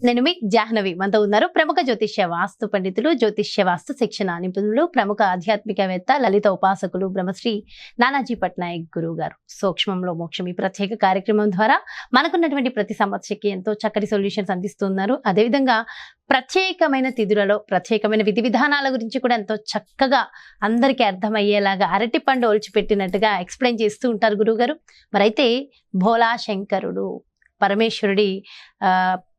నేను మీ జాహ్నవి. మనతో ఉన్నారు ప్రముఖ జ్యోతిష్య వాస్తు పండితులు జ్యోతిష్య వాస్తు శిక్షణ నిపుణులు ప్రముఖ ఆధ్యాత్మికవేత్త లలిత ఉపాసకులు బ్రహ్మశ్రీ నానాజీ పట్నాయక్ గురువు గారు. సూక్ష్మంలో మోక్షం ఈ ప్రత్యేక కార్యక్రమం ద్వారా మనకున్నటువంటి ప్రతి సమస్యకి ఎంతో చక్కటి సొల్యూషన్స్ అందిస్తున్నారు. అదేవిధంగా ప్రత్యేకమైన తిథులలో ప్రత్యేకమైన విధి విధానాల గురించి కూడా ఎంతో చక్కగా అందరికీ అర్థమయ్యేలాగా అరటి పండు ఒలిచిపెట్టినట్టుగా ఎక్స్ప్లెయిన్ చేస్తూ ఉంటారు గురువుగారు మరైతే భోలా శంకరుడు పరమేశ్వరుడి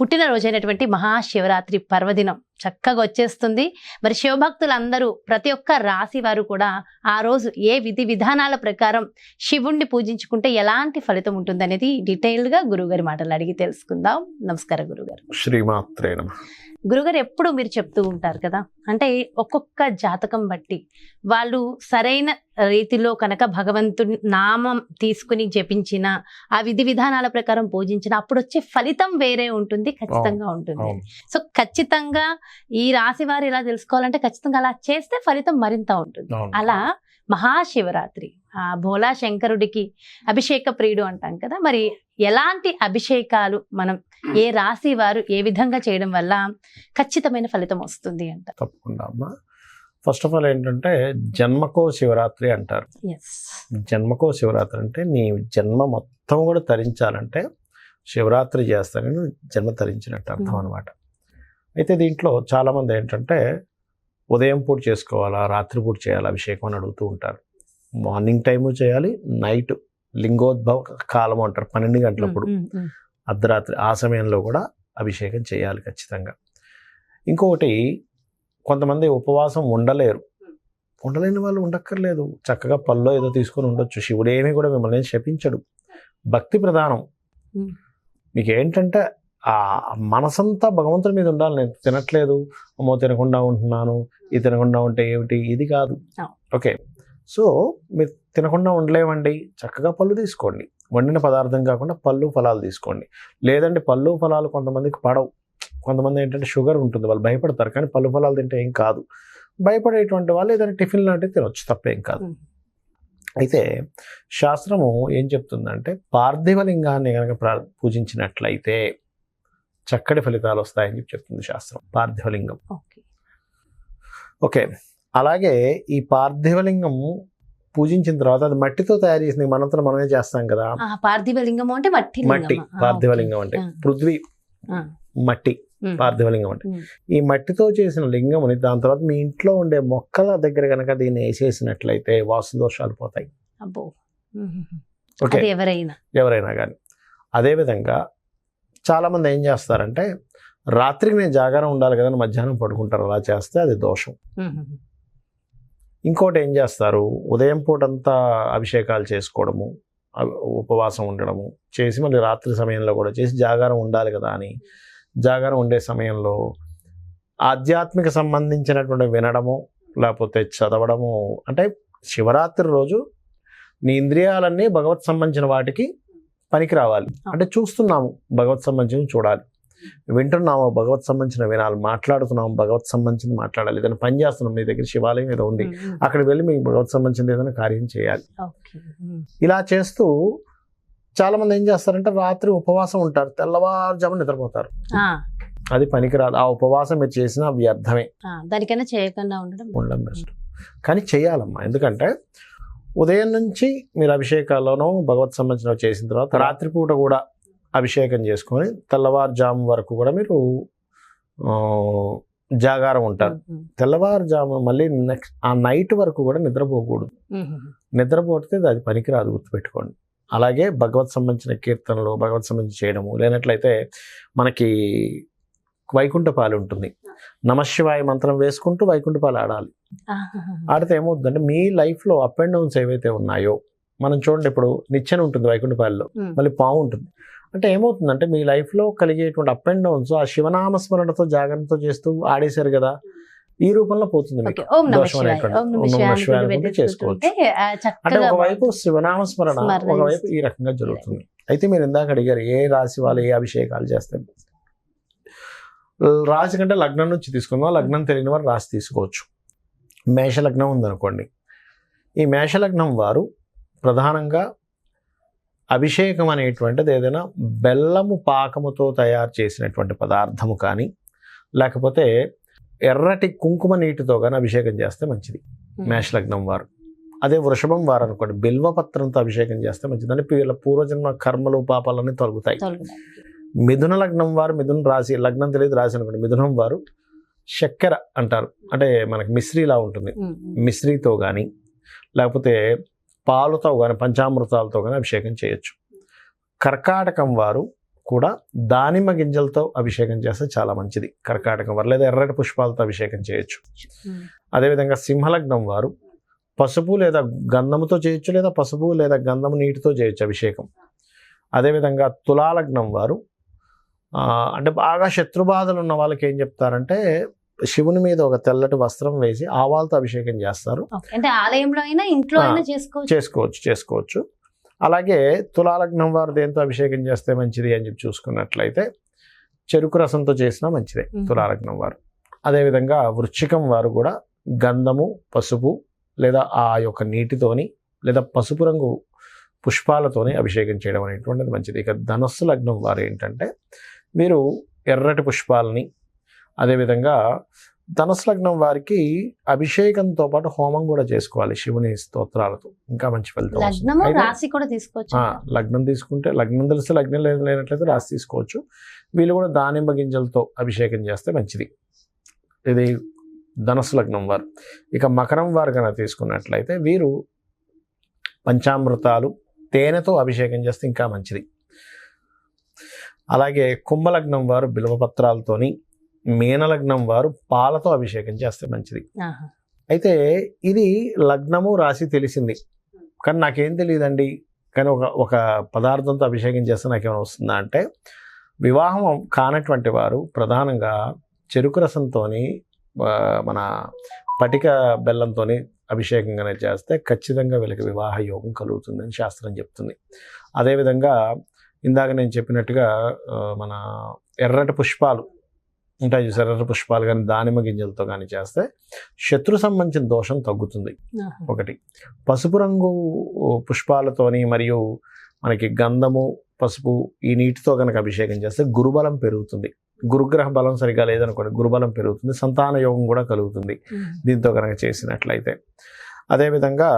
పుట్టినరోజైనటువంటి మహాశివరాత్రి పర్వదినం. చక్కగా వచ్చేస్తుంది. మరి శివభక్తులందరూ ప్రతి ఒక్క రాశి వారు కూడా ఆ రోజు ఏ విధి విధానాల ప్రకారం శివుణ్ణి పూజించుకుంటే ఎలాంటి ఫలితం ఉంటుందనేది డీటెయిల్డ్గా గురువుగారి మాటలు అడిగి తెలుసుకుందాం. నమస్కారం గురుగారు శ్రీమాత్రే నమ. గురుగారు ఎప్పుడు మీరు చెప్తూ ఉంటారు కదా? అంటే ఒక్కొక్క జాతకం బట్టి వాళ్ళు సరైన రీతిలో కనుక భగవంతుని నామం తీసుకుని జపించిన ఆ విధి విధానాల ప్రకారం పూజించిన అప్పుడు వచ్చే ఫలితం వేరే ఉంటుంది ఖచ్చితంగా ఉంటుంది. సో ఖచ్చితంగా ఈ రాశి వారు ఇలా తెలుసుకోవాలంటే ఖచ్చితంగా అలా చేస్తే ఫలితం మరింత ఉంటుంది. అలా మహాశివరాత్రి ఆ భోలా శంకరుడికి అభిషేక ప్రియుడు అంటాం కదా మరి ఎలాంటి అభిషేకాలు మనం ఏ రాశి వారు ఏ విధంగా చేయడం వల్ల ఖచ్చితమైన ఫలితం వస్తుంది అంట? తప్పకుండా అమ్మా. ఫస్ట్ ఆఫ్ ఆల్ ఏంటంటే జన్మకో శివరాత్రి అంటారు. ఎస్ జన్మకో శివరాత్రి అంటే నీ జన్మ మొత్తం కూడా తరించాలంటే శివరాత్రి చేస్తానని జన్మ తరించినట్టు అర్థం Hmm. అనమాట అయితే దీంట్లో చాలామంది ఏంటంటే ఉదయం పూట చేసుకోవాలా రాత్రి పూట చేయాలా అభిషేకం అని అడుగుతూ ఉంటారు. మార్నింగ్ టైము చేయాలి నైట్ లింగోద్భవ కాలం అంటారు పన్నెండు గంటలప్పుడు అర్ధరాత్రి ఆ సమయంలో కూడా అభిషేకం చేయాలి ఖచ్చితంగా. ఇంకొకటి కొంతమంది ఉపవాసం ఉండలేరు. ఉండలేని వాళ్ళు ఉండక్కర్లేదు. చక్కగా పల్లో ఏదో తీసుకొని ఉండొచ్చు. శివుడు ఏమీ కూడా మిమ్మల్ని శపించడు. భక్తి ప్రధానం. మీకు ఏంటంటే ఆ మనసంతా భగవంతుడి మీద ఉండాలి. నేను తినట్లేదు అమ్మో తినకుండా ఉంటున్నాను ఇది తినకుండా ఉంటే ఏమిటి? ఇది కాదు. ఓకే. సో మీరు తినకుండా ఉండలేమండి చక్కగా పళ్ళు తీసుకోండి. వండిన పదార్థం కాకుండా పళ్ళు ఫలాలు తీసుకోండి. లేదంటే పళ్ళు ఫలాలు కొంతమందికి పడవు. కొంతమంది ఏంటంటే షుగర్ ఉంటుంది. వాళ్ళు భయపడతారు. కానీ పళ్ళు ఫలాలు తింటే ఏం కాదు. భయపడేటువంటి వాళ్ళు ఏదైనా టిఫిన్ లాంటివి తినొచ్చు. తప్పేం కాదు. అయితే శాస్త్రము ఏం చెప్తుందంటే పార్థివలింగాన్ని కనుక ప్రా పూజించినట్లయితే చక్కటి ఫలితాలు వస్తాయని చెప్పి చెప్తుంది శాస్త్రం. పార్థివలింగం. ఓకే. అలాగే ఈ పార్థివలింగం పూజించిన తర్వాత అది మట్టితో తయారు చేసింది మనంతా మనమే చేస్తాం కదా? ఆ పార్థివ లింగం అంటే మట్టి మట్టి. పార్థివలింగం. అంటే పృథ్వీ మట్టి. పార్థివలింగం అంటే. ఈ మట్టితో చేసిన లింగముని దాని తర్వాత మీ ఇంట్లో ఉండే మొక్కల దగ్గర కనుక దీన్ని వేసేసినట్లయితే వాస్తు దోషాలు పోతాయి. ఎవరైనా. ఎవరైనా కానీ అదేవిధంగా చాలామంది ఏం చేస్తారంటే రాత్రికి నేను జాగారం ఉండాలి కదా అని మధ్యాహ్నం పడుకుంటారు అలా చేస్తే అది దోషం. ఇంకోటి ఏం చేస్తారు ఉదయం పూటంతా అభిషేకాలు చేసుకోవడము ఉపవాసం ఉండడము చేసి మళ్ళీ రాత్రి సమయంలో కూడా చేసి జాగారం ఉండాలి కదా అని జాగారం ఉండే సమయంలో ఆధ్యాత్మిక సంబంధించినటువంటి వినడము లేకపోతే చదవడము అంటే శివరాత్రి రోజు నీ ఇంద్రియాలన్నీ భగవత్ సంబంధించిన వాటికి పనికి రావాలి. అంటే చూస్తున్నాము భగవత్ సంబంధించిన చూడాలి. వింటున్నాము భగవత్ సంబంధించిన వినాలి. మాట్లాడుతున్నాము భగవత్ సంబంధించిన మాట్లాడాలి. ఏదైనా పని చేస్తున్నాం మీ దగ్గర శివాలయం ఏదో ఉంది. అక్కడ వెళ్ళి మీకు భగవత్ సంబంధించిన ఏదైనా కార్యం చేయాలి. ఇలా చేస్తూ చాలా మంది ఏం చేస్తారంటే రాత్రి ఉపవాసం ఉంటారు. తెల్లవారుజామున నిద్రపోతారు. అది పనికిరాదు ఆ ఉపవాసం మీరు చేసిన వ్యర్థమే. దానికైనా చేయకుండా ఉండడం ఉండడం బెస్ట్. కానీ చేయాలమ్మా. ఎందుకంటే ఉదయం నుంచి మీరు అభిషేకాల్లోనూ భగవత్ సంబంధించినవి చేసిన తర్వాత రాత్రిపూట కూడా అభిషేకం చేసుకొని తెల్లవారుజాము వరకు కూడా మీరు జాగారం ఉంటారు. తెల్లవారుజాము మళ్ళీ నెక్స్ట్ ఆ నైట్ వరకు కూడా నిద్రపోకూడదు. నిద్రపోతే అది పనికిరాదు గుర్తుపెట్టుకోండి. అలాగే భగవత్ సంబంధించిన కీర్తనలు భగవత్ సంబంధించి చేయడము లేనట్లయితే మనకి వైకుంఠపాలు ఉంటుంది. నమశివాయ మంత్రం వేసుకుంటూ వైకుంఠపాలు ఆడాలి. ఆడితే ఏమవుతుందంటే మీ లైఫ్లో అప్ అండ్ డౌన్స్ ఏవైతే ఉన్నాయో మనం చూడండి ఇప్పుడు నిచ్చెన ఉంటుంది వైకుంఠపాలలో మళ్ళీ పాము ఉంటుంది. అంటే ఏమవుతుందంటే మీ లైఫ్లో కలిగేటువంటి అప్ అండ్ డౌన్స్ ఆ శివనామస్మరణతో జాగ్రత్తతో చేస్తూ ఆడేశారు కదా ఈ రూపంలో పోతుంది మీకు. దోషం చేసుకోవచ్చు. అంటే ఒకవైపు శివనామస్మరణ స్మరణ ఒకవైపు ఈ రకంగా జరుగుతుంది. అయితే మీరు ఇందాక అడిగారు ఏ రాశి వాళ్ళు ఏ అభిషేకాలు చేస్తారు? రాశి కంటే లగ్నం నుంచి తీసుకుందాం. లగ్నం తెలియని వారు రాశి తీసుకోవచ్చు. మేషలగ్నం ఉందనుకోండి. ఈ మేషలగ్నం వారు ప్రధానంగా అభిషేకం అనేటువంటిది ఏదైనా బెల్లము పాకముతో తయారు చేసినటువంటి పదార్థము కానీ లేకపోతే ఎర్రటి కుంకుమ నీటితో కానీ అభిషేకం చేస్తే మంచిది. మేషలగ్నం వారు. అదే వృషభం వారు అనుకోండి. బిల్వపత్రంతో అభిషేకం చేస్తే మంచిది. అంటే వీళ్ళ పూర్వజన్మ కర్మలు పాపాలన్నీ తొలగుతాయి. మిథున లగ్నం వారు మిథున రాశి లగ్నం తెలియదు రాశి అనుకోండి మిథునం వారు చక్కెర అంటారు. అంటే మనకి మిశ్రీలా ఉంటుంది. మిశ్రీతో కానీ లేకపోతే పాలుతో కానీ పంచామృతాలతో కానీ అభిషేకం చేయొచ్చు. కర్కాటకం వారు కూడా దానిమ్మ గింజలతో అభిషేకం చేస్తే చాలా మంచిది. కర్కాటకం వారు లేదా ఎర్రటి పుష్పాలతో అభిషేకం చేయొచ్చు. అదేవిధంగా సింహలగ్నం వారు పసుపు లేదా గంధముతో చేయొచ్చు లేదా పసుపు లేదా గంధము నీటితో చేయొచ్చు అభిషేకం. అదేవిధంగా తులాలగ్నం వారు అంటే బాగా శత్రుబాధలు ఉన్న వాళ్ళకి ఏం చెప్తారంటే శివుని మీద ఒక తెల్లటి వస్త్రం వేసి ఆవాలతో అభిషేకం చేస్తారు. అంటే ఆలయంలో అయినా ఇంట్లో అయినా చేసుకోవచ్చు. చేసుకోవచ్చు చేసుకోవచ్చు. అలాగే తులాలగ్నం వారు దేంతో అభిషేకం చేస్తే మంచిది అని చెప్పి చూసుకున్నట్లయితే చెరుకు రసంతో చేసినా మంచిదే. తులాలగ్నం వారు. అదేవిధంగా వృశ్చికం వారు కూడా గంధము పసుపు లేదా ఆ యొక్క నీటితోని లేదా పసుపు రంగు పుష్పాలతోని అభిషేకం చేయడం అనేటువంటిది మంచిది. ఇక ధనస్సు లగ్నం వారు ఏంటంటే మీరు ఎర్రటి పుష్పాలని అదేవిధంగా ధనస్సు లగ్నం వారికి అభిషేకంతో పాటు హోమం కూడా చేసుకోవాలి శివుని స్తోత్రాలతో. ఇంకా మంచి ఫలితం రాశి కూడా తీసుకోవచ్చు. లగ్నం తీసుకుంటే లగ్నం తెలిస్తే లగ్నం లేదు లేనట్లయితే రాసి తీసుకోవచ్చు. వీళ్ళు కూడా దానిమ్మ గింజలతో అభిషేకం చేస్తే మంచిది. ఇది ధనస్సు లగ్నం వారు. ఇక మకరం వారు కనుక తీసుకున్నట్లయితే వీరు పంచామృతాలు తేనెతో అభిషేకం చేస్తే ఇంకా మంచిది. అలాగే కుంభలగ్నం వారు బిల్వపత్రాలతోని మీనలగ్నం వారు పాలతో అభిషేకం చేస్తే మంచిది. అయితే ఇది లగ్నము రాశి తెలిసింది. కానీ నాకేం తెలియదండి కానీ ఒక ఒక పదార్థంతో అభిషేకం చేస్తే నాకేమైనా వస్తుందా అంటే వివాహం కానటువంటి వారు ప్రధానంగా చెరుకు రసంతో మన పటిక బెల్లంతో అభిషేకం కనుక చేస్తే ఖచ్చితంగా వీళ్ళకి వివాహ యోగం కలుగుతుందని శాస్త్రం చెప్తుంది. అదేవిధంగా ఇందాక నేను చెప్పినట్టుగా మన ఎర్రటి పుష్పాలు ఉంటాయి చూసారు ఎర్ర పుష్పాలు కానీ దానిమ్మ గింజలతో కానీ చేస్తే శత్రు సంబంధించిన దోషం తగ్గుతుంది. ఒకటి. పసుపు రంగు పుష్పాలతోని మరియు మనకి గంధము పసుపు ఈ నీటితో కనుక అభిషేకం చేస్తే గురుబలం పెరుగుతుంది. గురుగ్రహ బలం సరిగా లేదనుకోండి గురుబలం పెరుగుతుంది సంతాన యోగం కూడా కలుగుతుంది. దీంతో కనుక చేసినట్లయితే. అదేవిధంగా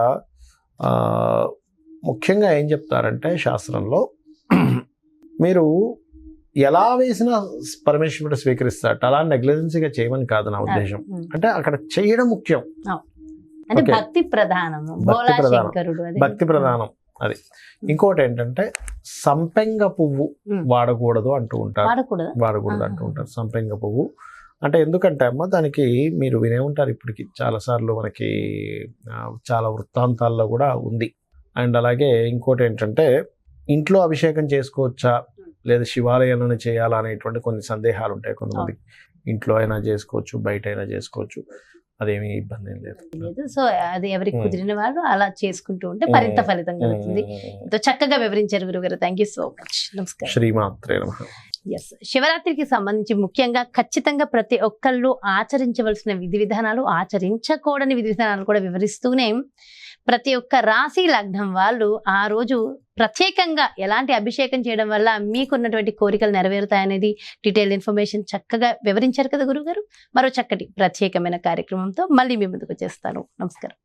ముఖ్యంగా ఏం చెప్తారంటే శాస్త్రంలో మీరు ఎలా వేసినా పరమేశ్వరుడు స్వీకరిస్తాడు అలా నెగ్లిజెన్సీగా చేయమని కాదు నా ఉద్దేశం. అంటే అక్కడ చేయడం ముఖ్యం. భక్తి ప్రధానం. భక్తి ప్రధానం అది. ఇంకోటి ఏంటంటే సంపెంగ పువ్వు. వాడకూడదు అంటూ ఉంటారు. వాడకూడదా. అంటూ ఉంటారు సంపెంగ పువ్వు. అంటే ఎందుకంటే అమ్మ దానికి మీరు వినే ఉంటారు ఇప్పటికి చాలాసార్లు మనకి చాలా వృత్తాంతాల్లో కూడా ఉంది. అండ్ అలాగే ఇంకోటి ఏంటంటే ఇంట్లో అభిషేకం చేసుకోవచ్చా? లేదా శివాలయంలోనే చేయాలా అనేటువంటి కొన్ని సందేహాలు ఉంటాయి కొంతమంది ఇంట్లో అయినా చేసుకోవచ్చు బయట అయినా చేసుకోవచ్చు. అదేమీ ఇబ్బంది ఏం లేదు. లేదు. సో అది ఎవరికి. కుదిరిన వాళ్ళు అలా చేసుకుంటూ ఉంటే మరింత. ఫలితం కలుగుతుంది. ఎంతో చక్కగా వివరించారు గురుగారు థ్యాంక్ యూ సో మచ్ నమస్కారం. శ్రీమాత్రే నమః. ఎస్ శివరాత్రికి సంబంధించి ముఖ్యంగా ఖచ్చితంగా ప్రతి ఒక్కళ్ళు ఆచరించవలసిన విధి విధానాలు ఆచరించకూడని విధి విధానాలు కూడా వివరిస్తూనే ప్రతి ఒక్క రాశి లగ్నం వాళ్ళు ఆ రోజు ప్రత్యేకంగా ఎలాంటి అభిషేకం చేయడం వల్ల మీకున్నటువంటి కోరికలు నెరవేరుతాయనేది డీటెయిల్ ఇన్ఫర్మేషన్ చక్కగా వివరించారు కదా గురుగారు మరో చక్కటి ప్రత్యేకమైన కార్యక్రమంతో మళ్ళీ మీ ముందుకు చేస్తాను నమస్కారం.